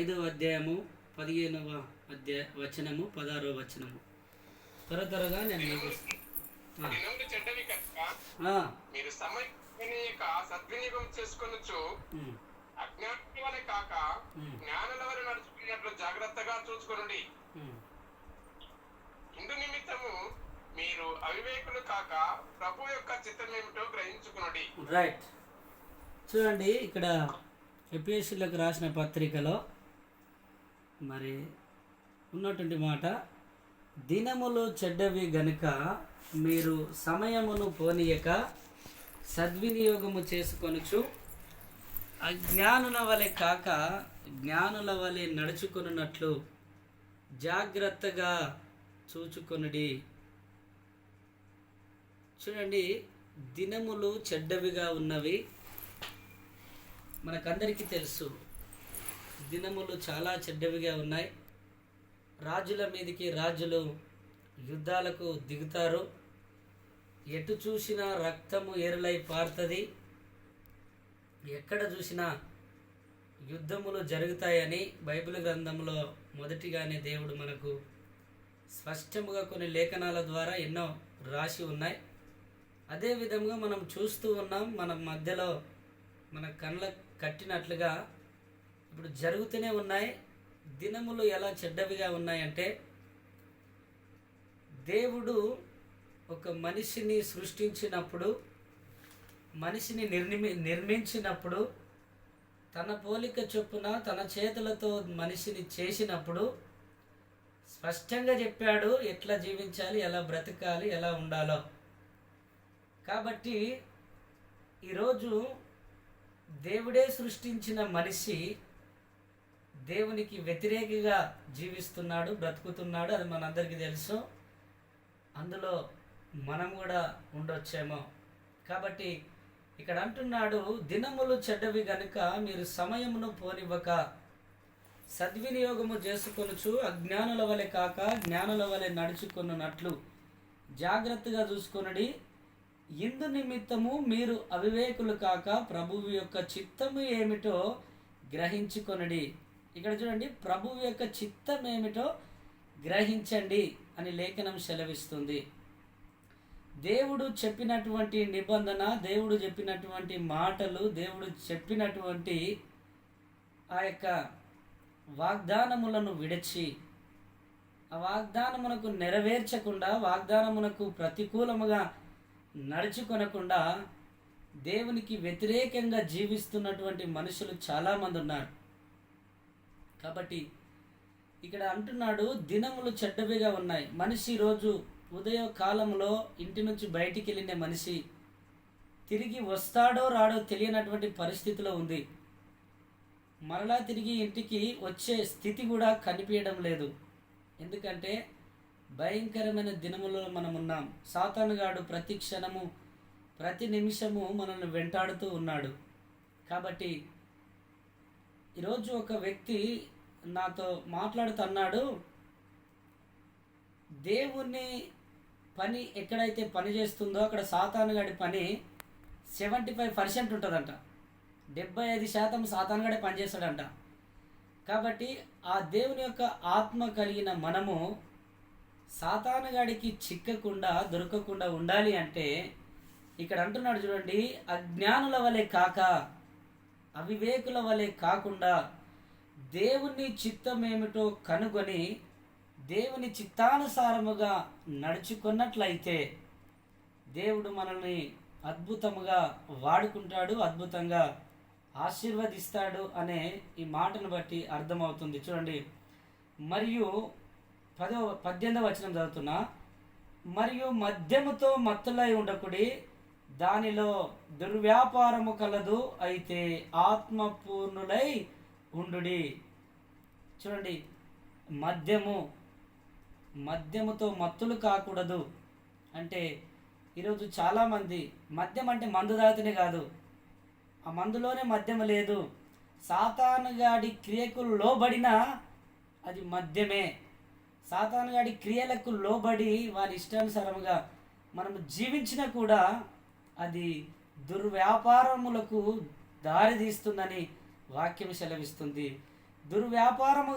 ఐదవ అధ్యాయము పదిహేనవ అధ్యాయ వచనము పదహారవ వచనము. త్వర త్వరగా నేను మీరు సద్వినియోగం చేసుకొనొచ్చు వలె కాక జ్ఞానుల వలె నడుచుకున్నట్లు జాగ్రత్తగా చూసుకొనండి. ఇందు నిమిత్తము మీరు అవివేకులు కాక ప్రభు యొక్క చిత్తం ఏమిటో గ్రహించుకునండి. రైట్ చూడండి ఇక్కడ ఎపిఎస్సీలకు రాసిన పత్రికలో మరి ఉన్నటువంటి మాట దినములు చెడ్డవి గనుక మీరు సమయమును పోనీయక సద్వినియోగము చేసుకొనుచు అజ్ఞానుల వలె కాక జ్ఞానుల వలె నడుచుకున్నట్లు జాగ్రత్తగా చూచుకొనుడి. చూడండి దినములు చెడ్డవిగా ఉన్నవి మనకందరికీ తెలుసు. దినములు చాలా చెడ్డవిగా ఉన్నాయి. రాజుల మీదకి రాజులు యుద్ధాలకు దిగుతారు. ఎటు చూసినా రక్తము ఏరులై పారుతుంది. ఎక్కడ చూసినా యుద్ధములు జరుగుతాయని బైబిల్ గ్రంథంలో మొదటిగానే దేవుడు మనకు స్పష్టముగా కొన్ని లేఖనాల ద్వారా ఎన్నో రాసి ఉన్నాయి. అదే విధంగా మనం చూస్తూ ఉన్నాం మన మధ్యలో మన కళ్ళ కట్టినట్లుగా ఇప్పుడు జరుగుతూనే ఉన్నాయి. దినములు ఎలా చెడ్డవిగా ఉన్నాయంటే దేవుడు ఒక మనిషిని సృష్టించినప్పుడు మనిషిని నిర్మి నిర్మించినప్పుడు తన పోలిక చొప్పున తన చేతులతో మనిషిని చేసినప్పుడు స్పష్టంగా చెప్పాడు ఎట్లా జీవించాలి ఎలా బ్రతకాలి ఎలా ఉండాలో. కాబట్టి ఈరోజు దేవుడే సృష్టించిన మనిషి దేవునికి వ్యతిరేకిగా జీవిస్తున్నాడు బ్రతుకుతున్నాడు అది మనందరికీ తెలుసు. అందులో మనం కూడా ఉండొచ్చేమో. కాబట్టి ఇక్కడ అంటున్నాడు దినములు చెడ్డవి గనుక మీరు సమయమును పోనివ్వక సద్వినియోగము చేసుకొనుచు అజ్ఞానుల వలె కాక జ్ఞానుల వలె నడుచుకున్నట్లు జాగ్రత్తగా చూసుకొనడి. ఇందు నిమిత్తము మీరు అవివేకులు కాక ప్రభువు యొక్క చిత్తము ఏమిటో గ్రహించుకొనడి. ఇక్కడ చూడండి ప్రభువు యొక్క చిత్తం ఏమిటో గ్రహించండి అని లేఖనం సెలవిస్తుంది. దేవుడు చెప్పినటువంటి నిబంధన దేవుడు చెప్పినటువంటి మాటలు దేవుడు చెప్పినటువంటి ఆ యొక్క వాగ్దానములను విడచి ఆ వాగ్దానమునకు నెరవేర్చకుండా వాగ్దానమునకు ప్రతికూలముగా నడుచుకొనకుండా దేవునికి వ్యతిరేకంగా జీవిస్తున్నటువంటి మనుషులు చాలామంది ఉన్నారు. కాబట్టి ఇక్కడ అంటున్నాడు దినములు చెడ్డవిగా ఉన్నాయి. మనిషి రోజు ఉదయ కాలంలో ఇంటి నుంచి బయటికి వెళ్ళిన మనిషి తిరిగి వస్తాడో రాడో తెలియనటువంటి పరిస్థితిలో ఉంది. మరలా తిరిగి ఇంటికి వచ్చే స్థితి కూడా కనిపించడం లేదు. ఎందుకంటే భయంకరమైన దినములలో మనం ఉన్నాం. సాతానుగాడు ప్రతి క్షణము ప్రతి నిమిషము మనల్ని వెంటాడుతూ ఉన్నాడు. కాబట్టి ఈరోజు ఒక వ్యక్తి నాతో మాట్లాడుతున్నాడు. దేవుని పని ఎక్కడైతే పని చేస్తుందో అక్కడ సాతానుగాడి పని సెవెంటీ ఫైవ్ పర్సెంట్ ఉంటుందంట. డెబ్బై ఐదు శాతం సాతానుగాడే పనిచేస్తాడంట కాబట్టి ఆ దేవుని యొక్క ఆత్మ కలిగిన మనము సాతానుగాడికి చిక్కకుండా దొరకకుండా ఉండాలి అంటే ఇక్కడ అంటున్నాడు చూడండి అజ్ఞానుల వలె కాక అవివేకుల వలె కాకుండా దేవుని చిత్తం ఏమిటో కనుగొని దేవుని చిత్తానుసారముగా నడుచుకున్నట్లయితే దేవుడు మనల్ని అద్భుతముగా వాడుకుంటాడు అద్భుతంగా ఆశీర్వదిస్తాడు అనే ఈ మాటను బట్టి అర్థమవుతుంది. చూడండి. మరియు పదో పద్దెనిమిదవ వచనం చదువుతున్నా మరియు మద్యముతో మత్తులై ఉండకుడి దానిలో దుర్వ్యాపారము కలదు అయితే ఆత్మపూర్ణులై ఉండుడి. చూడండి మద్యము మద్యముతో మత్తులు కాకూడదు. అంటే ఈరోజు చాలామంది మద్యం అంటే మందు తాగితేనే కాదు. ఆ మందులోనే మద్యం లేదు. సాతానుగాడి క్రియకు లోబడిన అది మద్యమే. సాతానుగాడి క్రియలకు లోబడి వారి ఇష్టానుసారముగా మనం జీవించినా కూడా అది దుర్వ్యాపారములకు దారితీస్తుందని వాక్యం సెలవిస్తుంది. దుర్వ్యాపారము